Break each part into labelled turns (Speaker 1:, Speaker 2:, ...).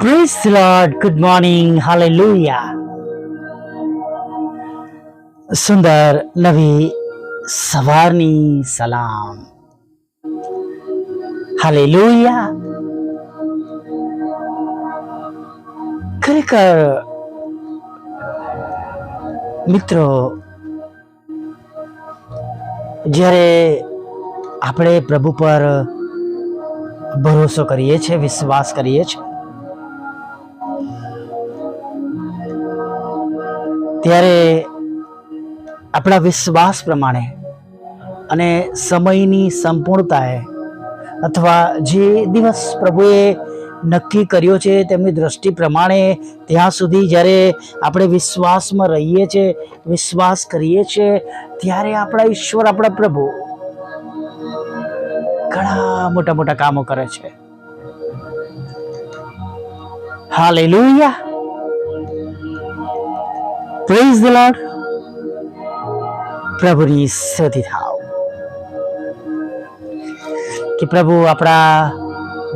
Speaker 1: Praise the Lord. Good morning. Hallelujah. સુંદર નવી સવારની સલામ હાલેલુયા ખરેખર મિત્રો જ્યારે આપણે પ્રભુ પર ભરોસો કરીએ છીએ, વિશ્વાસ કરીએ છીએ ત્યારે આપણા વિશ્વાસ પ્રમાણે અને સમયની સંપૂર્ણતાએ અથવા જે દિવસ પ્રભુએ નક્કી કર્યો છે તેમની દ્રષ્ટિ પ્રમાણે ત્યાં સુધી જ્યારે આપણે વિશ્વાસમાં રહીએ છીએ વિશ્વાસ કરીએ છીએ ત્યારે આપણા ઈશ્વર, આપણા પ્રભુ ઘણા મોટા મોટા કામો કરે છે. હા હાલેલુયા. પ્રેઝ ધ લોર્ડ પ્રભુની સ્તુતિ થાવ. કે પ્રભુ આપણા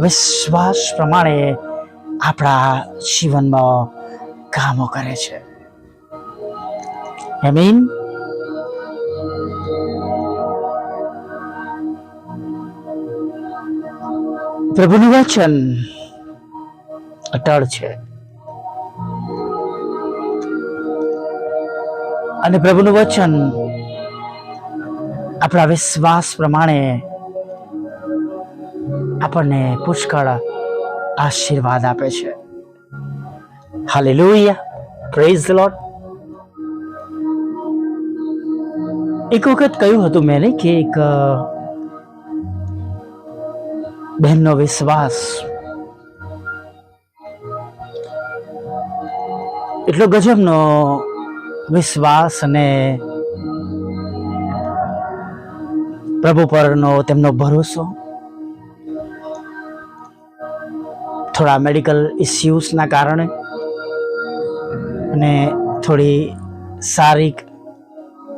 Speaker 1: વિશ્વાસ પ્રમાણે આપણા જીવનમાં કામો કરે છે. મીન પ્રભુનું વચન અટળ છે. અને પ્રભુનું વચન આપણા વિશ્વાસ પ્રમાણે આપણને પુષ્કળ આશીર્વાદ આપે છે. હાલેલુયા પ્રેઝ ધ લોર્ડ એક વખત કહ્યું હતું મેં કે એક બહેનનો વિશ્વાસ એટલો ગજબનો વિશ્વાસ અને પ્રભુ પરનો તેમનો ભરોસો. થોડા મેડિકલ ઇસ્યુઝના કારણે અને થોડી શારીરિક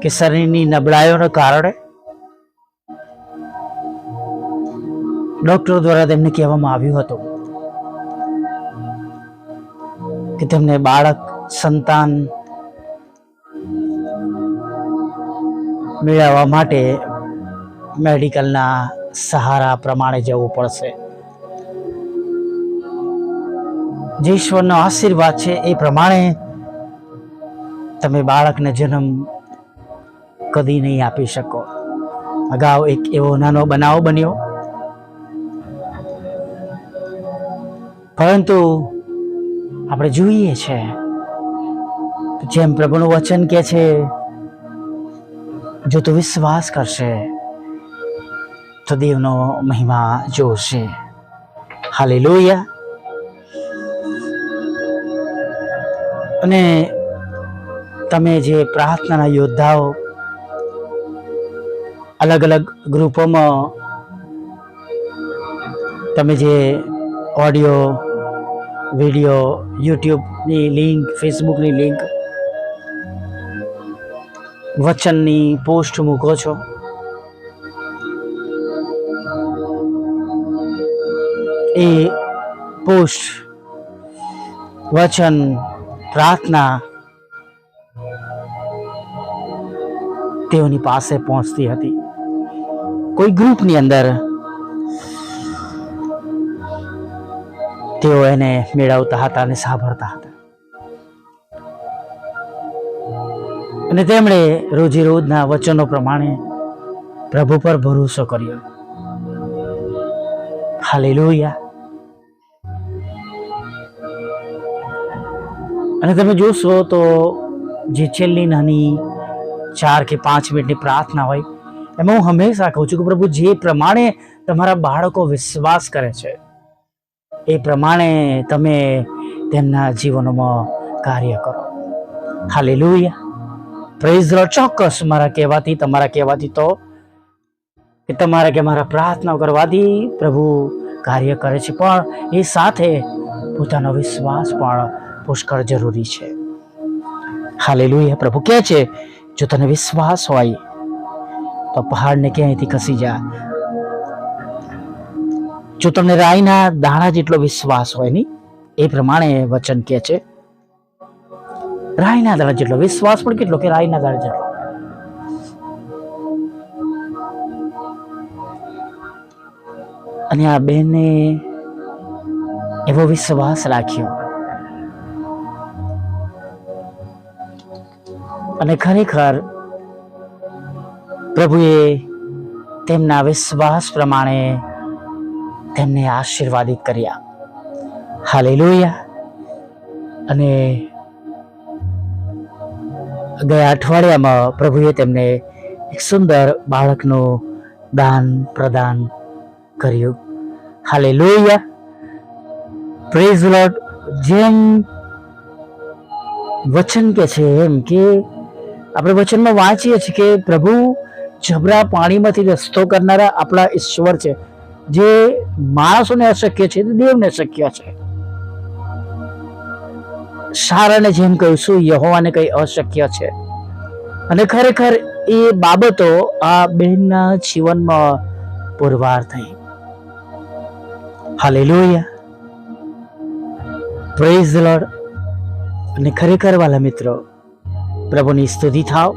Speaker 1: કે શરીરની નબળાઈઓના કારણે ડૉક્ટરો દ્વારા તેમને કહેવામાં આવ્યું હતું કે તેમને બાળક, સંતાન મેળવવા માટે મેડિકલના સહારા પ્રમાણે જવું પડશે. જે ઈશ્વરનો આશીર્વાદ છે એ પ્રમાણે તમે બાળકને જન્મ કદી નહીં આપી શકો. અગાઉ એક એવો નાનો બનાવ બન્યો. પરંતુ આપણે જોઈએ છે, જેમ પ્રભુનું વચન કે છે જો તું વિશ્વાસ કરશે, તો દેવનો મહિમા જોશે. હાલેલુયા. અને તમે જે પ્રાર્થનાના યોદ્ધાઓ અલગ અલગ ગ્રુપોમાં તમે જે ઓડિયો, વીડિયો, યુટ્યુબની લિંક, ફેસબુકની લિંક વચનની પોસ્ટ મૂકો છો. એ પોસ્ટ, વચન, પ્રાર્થના તેઓની પાસે પહોંચતી હતી. કોઈ ગ્રુપની અંદર તેઓ એને મેળવતા હતા અને સાંભળતા હતા. અને તેમણે રોજે રોજના વચનો પ્રમાણે પ્રભુ પર ભરોસો કર્યો. હાલેલુયા. અને તમે જોશો તો જે છેલ્લી નાની ચાર કે પાંચ મિનિટની પ્રાર્થના હોય, એમાં હું હંમેશા કહું છું કે પ્રભુ, જે પ્રમાણે તમારા બાળકો વિશ્વાસ કરે છે, એ પ્રમાણે તમે તેમના જીવનોમાં કાર્ય કરો. હાલેલુયા. પ્રેઝ લો ચોક્કસ મારા કહેવાથી, તમારા કહેવાથી તો કે તમારા કે મારા પ્રાર્થના કરવાથી પ્રભુ કાર્ય કરે છે, પણ એ સાથે પોતાનો વિશ્વાસ પણ પુષ્કળ જરૂરી છે. હાલેલુયા પ્રભુ કહે છે, જો તને વિશ્વાસ હોય, તો પહાડને ક્યાંયથી ખસી જા. જો તમને રાઈના દાણા જેટલો વિશ્વાસ હોય નહીં એ પ્રમાણે વચન કહે છે રાયના દાડા જેટલો વિશ્વાસ પણ કેટલો કે રાયના દાડા જેટલો. અને આ બેને એવો વિશ્વાસ રાખ્યો. અને ખરેખર પ્રભુએ તેમના વિશ્વાસ પ્રમાણે તેમને આશીર્વાદિત કર્યા. હાલેલુયા. અને ગયા અઠવાડિયામાં પ્રભુએ તેમને એક સુંદર બાળકનું દાન પ્રદાન કર્યું. હાલેલુયા. પ્રેઝ લોટ જેમ વચન કે છે એમ કે આપણે વચનમાં વાંચીએ છીએ કે પ્રભુ જબરા પાણીમાંથી રસ્તો કરનારા આપણા ઈશ્વર છે. જે માણસોને અશક્ય છે દેવને શક્ય છે. સારાને જેમ કહીશું યહોવાને કંઈ અશક્ય છે. અને ખરેખર એ બાબતો આ બહેનના જીવનમાં પુરવાર થઈ. પ્રેઝ લોર્ડ અને ખરેખર વાલા મિત્રો, પ્રભુની સ્તુતિ થાવ.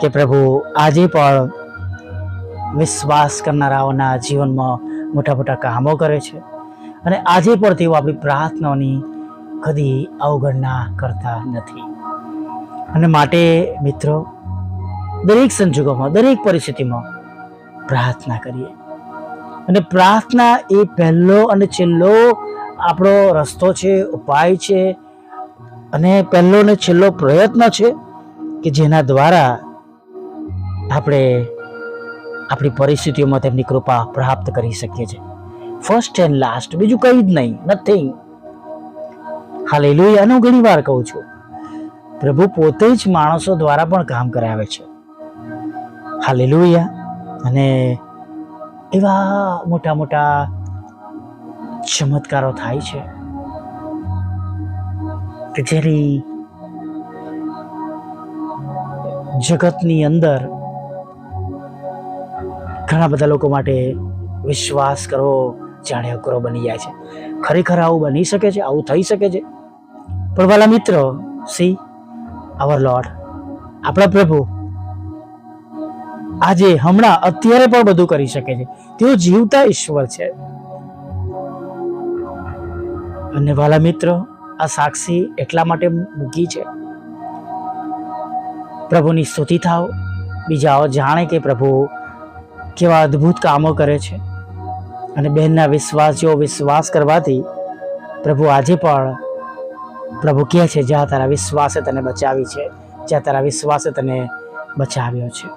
Speaker 1: કે પ્રભુ આજે પણ વિશ્વાસ કરનારાઓના જીવનમાં મોટા મોટા કામો કરે છે. અને આજે પણ તેઓ આપણી પ્રાર્થનાઓની કદી અવગણના કરતા નથી. અને માટે મિત્રો, દરેક સંજોગોમાં, દરેક પરિસ્થિતિમાં પ્રાર્થના કરીએ. અને પ્રાર્થના એ પહેલો અને છેલ્લો આપણો રસ્તો છે, ઉપાય છે, અને પહેલો ને છેલ્લો પ્રયત્ન છે કે જેના દ્વારા આપણે આપણી પરિસ્થિતિઓમાં તેમની કૃપા પ્રાપ્ત કરી શકીએ છીએ. ફર્સ્ટ એન્ડ લાસ્ટ બીજું કંઈ જ નહીં નથિંગ હાલેલુયા અને હું ઘણી વાર કહું છું. પ્રભુ પોતે જ માણસો દ્વારા પણ કામ કરાવે છે. હાલેલુયા. અને એવા મોટા મોટા ચમત્કારો થાય છે કે જેની જગતની અંદર ઘણા બધા લોકો માટે વિશ્વાસ કરવો જાણે અઘરો બની જાય છે. ખરેખર આવું બની શકે છે? આવું થઈ શકે છે? પણ વાલા મિત્રો સી અવર લોર્ડ આપણા પ્રભુ આજે હમણાં અત્યારે પણ બધું કરી શકે છે. તેઓ જીવતા ઈશ્વર છે. અને વાલા મિત્રો, આ સાક્ષી એટલા માટે મૂકી છે. પ્રભુની સ્તુતિ થાવ. બીજાઓ જાણે કે પ્રભુ કેવા અદ્ભુત કામો કરે છે. અને બહેનના વિશ્વાસ જેવો વિશ્વાસ કરવાથી પ્રભુ આજે પણ પ્રભુ કહે છે, જ્યાં તારા વિશ્વાસે તને બચાવી છે, જ્યાં તારા વિશ્વાસે તને બચાવ્યો છે.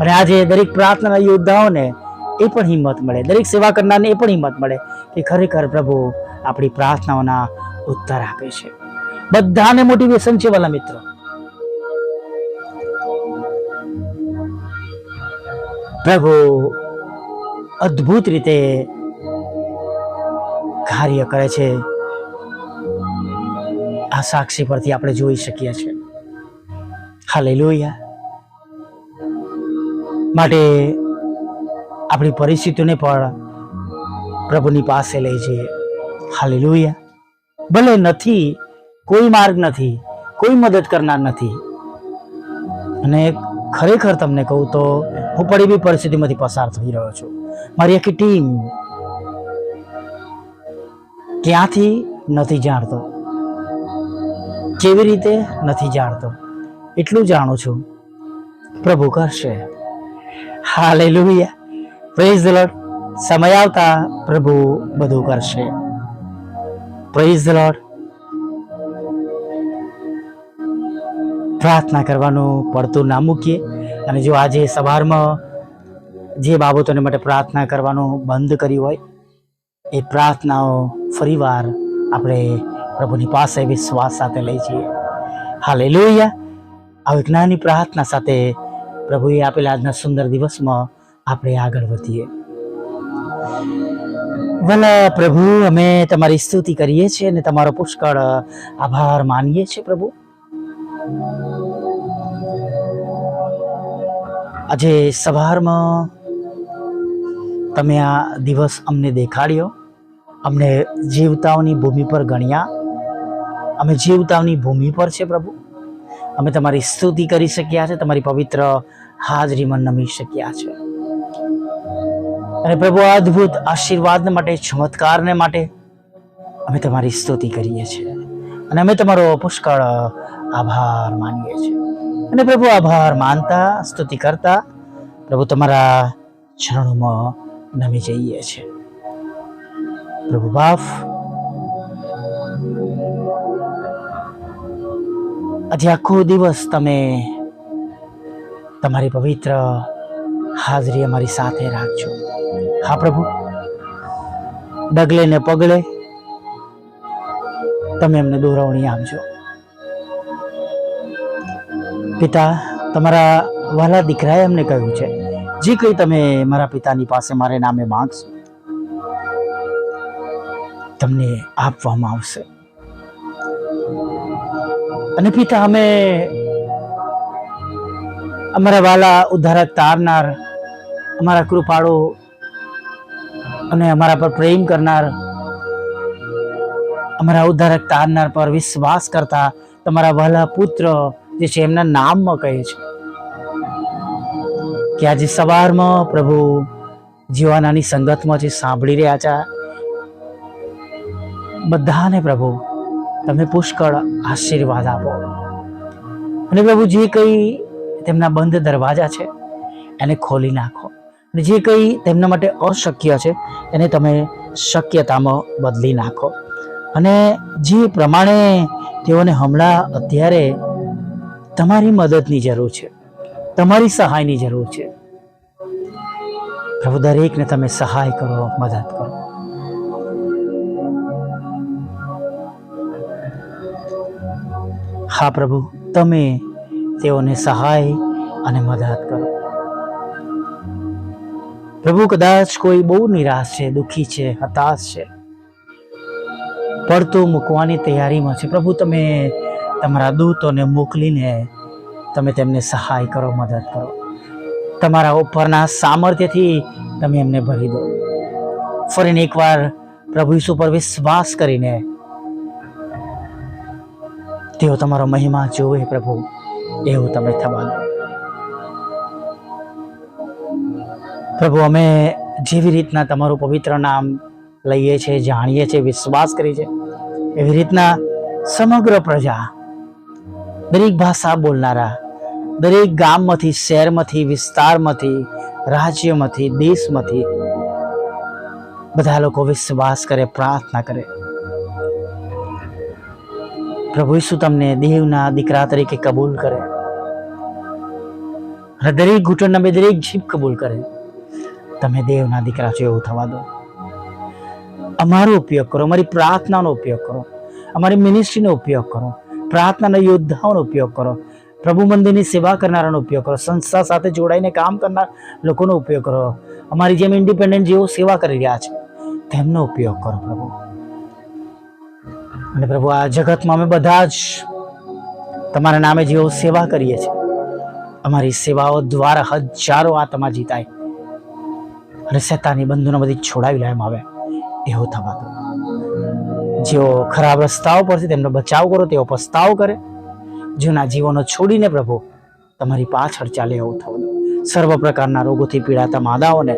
Speaker 1: અને આજે દરેક પ્રાર્થના યોદ્ધાઓને એ પણ હિંમત મળે, દરેક સેવા કરનારને એ પણ હિંમત મળે કે ખરેખર પ્રભુ આપણી પ્રાર્થનાઓના ઉત્તર આપે છે. બધાને મોટિવેશન છે વાલા મિત્રો. પ્રભુ અદ્ભુત રીતે કાર્ય કરે છે. આ સાક્ષી પરથી આપણે જોઈ શકીએ છીએ. હાલેલુયા. માટે આપણી પરિસ્થિતિઓને પણ પ્રભુની પાસે લઈ જઈએ. હાલેલુયા. ભલે નથી, કોઈ માર્ગ નથી, કોઈ મદદ કરનાર નથી. અને ખરેખર તમને કહું તો હું પણ એવી પરિસ્થિતિમાંથી પસાર થઈ રહ્યો છું. મારી આખી ટીમ ક્યાંથી નથી જાણતો. કેવી રીતે નથી જાણતો? એટલું જાણું છું. પ્રભુ કરશે. હાલેલુયા. પ્રેઝ ધ લોર્ડ સમય આવતા પ્રભુ બધું કરશે. પ્રેઝ ધ પ્રાર્થના કરવાનું પડતું ના મૂકીએ. અને જો આજે સવારમાં જે બાબતોને માટે પ્રાર્થના કરવાનું બંધ કરી હોય, એ પ્રાર્થનાઓ ફરીવાર આપણે પ્રભુની પાસે વિશ્વાસ સાથે લઈ જઈએ હાલે લોહિયા આવી જ્ઞાનની પ્રાર્થના સાથે પ્રભુએ આપેલા આજના સુંદર દિવસમાં આપણે આગળ વધીએ. ભલા પ્રભુ, અમે તમારી સ્તુતિ કરીએ છીએ અને તમારો પુષ્કળ આભાર માનીએ છીએ પ્રભુ. આજે સવારમાં તમે આ દિવસ અમને દેખાડ્યો. અમને જીવતાઓની ભૂમિ પર ગણ્યા. અમે જીવતાઓની ભૂમિ પર છે પ્રભુ. અમે તમારી સ્તુતિ કરી શક્યા છે, તમારી પવિત્ર હાજરીમાં નમી શક્યા છે. અને પ્રભુ અદ્ભુત આશીર્વાદને માટે, ચમત્કારને માટે અમે તમારી સ્તુતિ કરીએ છીએ. અને અમે તમારો પુષ્કળ આભાર માનીએ છીએ. અને પ્રભુ, આભાર માનતા, સ્તુતિ કરતા પ્રભુ, તમારા ચરણોમાં નમી જઈએ છીએ પ્રભુ બાપ, આજે આખો દિવસ તમે તમારી પવિત્ર હાજરી અમારી સાથે રાખજો. હા પ્રભુ, ડગલે ને પગલે તમે એમને દોરવણી આપજો. પિતા, તમારા વાલા દીકરાએ અમને કહ્યું છે જે કંઈ તમે મારા પિતાની પાસે મારે નામે માંગશો, તમને આપવામાં આવશે. અને પિતા, અમે અમારા વાલા ઉદ્ધારક તારનાર, અમારા કૃપાળો અને અમારા પર પ્રેમ કરનાર, અમારા ઉદ્ધારક તારનાર પર વિશ્વાસ કરતા તમારા વહાલા પુત્ર, જે છે એમના નામમાં કહે છે. કે આજે સવારમાં પ્રભુ જીવાનાની સંગતમાં જે સાંભળી રહ્યા છે, બધાને પ્રભુ તમે પુષ્કળ આશીર્વાદ આપો. અને પ્રભુ જે કંઈ તેમના બંધ દરવાજા છે, એને ખોલી નાખો. અને જે કંઈ તેમના માટે અશક્ય છે, એને તમે શક્યતામાં બદલી નાખો. અને જે પ્રમાણે તેઓને હમણાં અત્યારે તમારી મદદની જરૂર છે તમારી સહાયની જરૂર છે. પ્રભુ, દરેકને તમે સહાય કરો, મદદ કરો. હા પ્રભુ, તમે તેઓને સહાય અને મદદ કરો. પ્રભુ, કદાચ કોઈ બહુ નિરાશ છે, દુઃખી છે, હતાશ છે, પડતું મૂકવાની તૈયારીમાં છે. પ્રભુ, તમે તમારા દૂતોને મોકલીને તમે તેમને સહાય કરો, મદદ કરો. તમારા ઉપરના સામર્થ્યથી તમે એમને ભરી દો. ફરીને એકવાર પ્રભુ ઈસુ પર વિશ્વાસ કરીને તેઓ તમારો મહિમા જોવે પ્રભુ, એવું તમે થવા પ્રભુ, અમે જેવી રીતના તમારું પવિત્ર નામ લઈએ છીએ, જાણીએ છીએ, વિશ્વાસ કરીએ છીએ, એવી રીતના સમગ્ર પ્રજા દરેક ભાષા બોલનારા દરેક ગામમાંથી, શહેરમાંથી, વિસ્તારમાંથી, રાજ્યમાંથી, દેશમાંથી બધા લોકો વિશ્વાસ કરે, પ્રાર્થના કરે. પ્રભુ ઈસુ તમને દેવના દીકરા તરીકે કબૂલ કરે. દરેક ઘૂંટણના બે દરેક જીભ કબૂલ કરે. તમે દેવના દીકરા છો એવું થવા દો. અમારો ઉપયોગ કરો, અમારી પ્રાર્થનાનો ઉપયોગ કરો. અમારી મિનિસ્ટ્રીનો ઉપયોગ કરો. પ્રાર્થનાના યોદ્ધાઓનો ઉપયોગ કરો. પ્રભુ મંદિરની સેવા કરનારાનો ઉપયોગ કરો. સંસ્થા સાથે જોડાઈને કામ કરનાર લોકોનો ઉપયોગ કરો. અમારી જેમ ઇન્ડિપેન્ડન્ટ જેઓ સેવા કરી રહ્યા છે, તેમનો ઉપયોગ કરો પ્રભુ. અને પ્રભુ, આ જગતમાં અમે બધા જ તમારા નામે જેઓ સેવા કરીએ છીએ, અમારી સેવાઓ દ્વારા હજારો આત્મા જીતાય અને શેતાની બંધુને બધી છોડાવી લેવામાં આવે, એવો થવા દો. જેઓ ખરાબ રસ્તાઓ પરથી તેમનો બચાવ કરો, તેઓ પસ્તાવ કરે જેઓના જીવનો છોડીને પ્રભુ, તમારી પાછળ ચાલે એવું થવું સર્વ પ્રકારના રોગોથી પીડાતા માદાઓને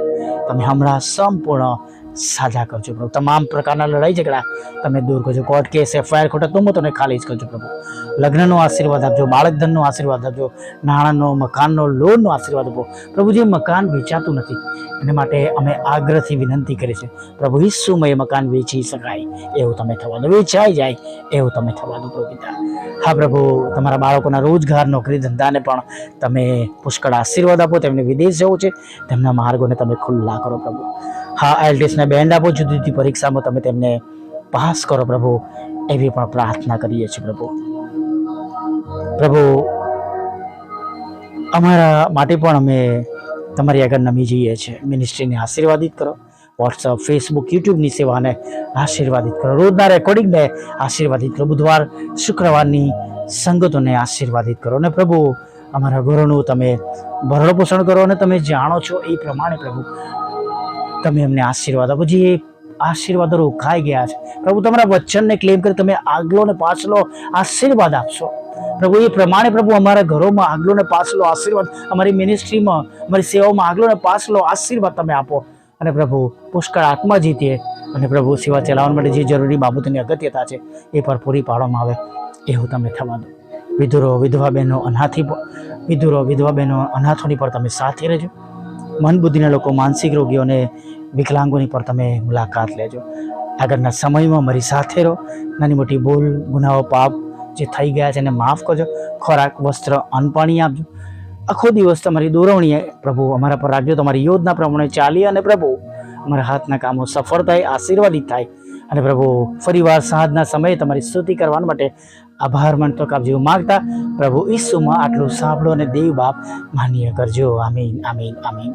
Speaker 1: તમે હમણાં સંપૂર્ણ સાજા કરજો પ્રભુ. તમામ પ્રકારના લડાઈ ઝઘડા તમે દૂર કરજો. કોર્ટ કેસ, એફઆઈઆર ખોટા તુમતોને ખાલી જ કરજો પ્રભુ. લગ્નનો આશીર્વાદ આપજો, બાળક ધનનો આશીર્વાદ આપજો, નાણાંનો, મકાનનો, લોનનો આશીર્વાદ આપો. પ્રભુ, જે મકાન વેચાતું નથી, એને માટે અમે આગ્રહથી વિનંતી કરી છે પ્રભુ ઈસુમય મકાન વેચી શકાય, એવું તમે થવા દો. વેચાઈ જાય, એવું તમે થવા દો પ્રભુ પિતા. હા પ્રભુ, તમારા બાળકોના રોજગાર, નોકરી ધંધાને પણ તમે પુષ્કળ આશીર્વાદ આપો. તેમને વિદેશ જવું છે, તેમના માર્ગોને તમે ખુલ્લા કરો પ્રભુ. હા આઈએલટીએસના બેન્ડ આપો, જુદી જુદી પરીક્ષામાં તમે તેમને પાસ કરો, પ્રભુ. એવી પણ પ્રાર્થના કરીએ છીએ, પ્રભુ. પ્રભુ, અમારા માટે પણ અમે તમારી આગળ નમી જઈએ છીએ. મિનિસ્ટ્રીને આશીર્વાદિત કરો. વોટ્સઅપ ફેસબુક યુટ્યુબની સેવાને આશીર્વાદિત કરો. રોજના રેકોર્ડિંગને આશીર્વાદિત કરો. બુધવાર, શુક્રવારની સંગતોને આશીર્વાદિત કરો. અને પ્રભુ, અમારા ઘરોનું તમે ભરણ પોષણ કરો અને તમે જાણો છો એ પ્રમાણે પ્રભુ તમે અમને આશીર્વાદ આપો. જે આશીર્વાદો રોકાઈ ગયા છે. પ્રભુ, તમારા વચનને ક્લેમ કરી તમે આગલો ને પાછલો આશીર્વાદ આપશો. પ્રભુ, એ પ્રમાણે પ્રભુ અમારા ઘરોમાં આગલો ને પાછલો આશીર્વાદ, અમારી મિનિસ્ટ્રીમાં અમારી સેવાઓમાં આગલો ને પાછલો આશીર્વાદ તમે આપો. અને પ્રભુ, પુષ્કળ આત્મા જીતીએ. અને પ્રભુ, સેવા ચલાવવા માટે જે જરૂરી બાબતોની અગત્યતા છે, એ પર પૂરી પાડવામાં આવે. એવું તમે થવા દો. વિધુરો, વિધવા બહેનો, અનાથી વિધુરો, વિધવા બહેનો, અનાથોની પર તમે સાથે રહેજો. મન બુદ્ધિના લોકો, માનસિક રોગીઓને વિકલાંગોની પર તમે મુલાકાત લેજો. આગળના સમયમાં મારી સાથે રહો. નાની મોટી ભૂલ, ગુનાઓ, પાપ જે થઈ ગયા છે એને માફ કરજો. ખોરાક, વસ્ત્ર, અન્ન પાણી આપજો. આખો દિવસ તમારી દોરવણીએ પ્રભુ અમારા પર રાખજો. તમારી યોજના પ્રમાણે ચાલી અને પ્રભુ અમારા હાથના કામો સફળ થાય, આશીર્વાદિત થાય. અને પ્રભુ ફરીવાર સાંજના સમયે તમારી સ્તુતિ કરવા માટે આભાર માનતો કાપજો. માગતા પ્રભુ ઈસુમાં આટલું સાંભળો અને દેવ બાપ માન્ય કરજો. આમીન આમીન આમીન.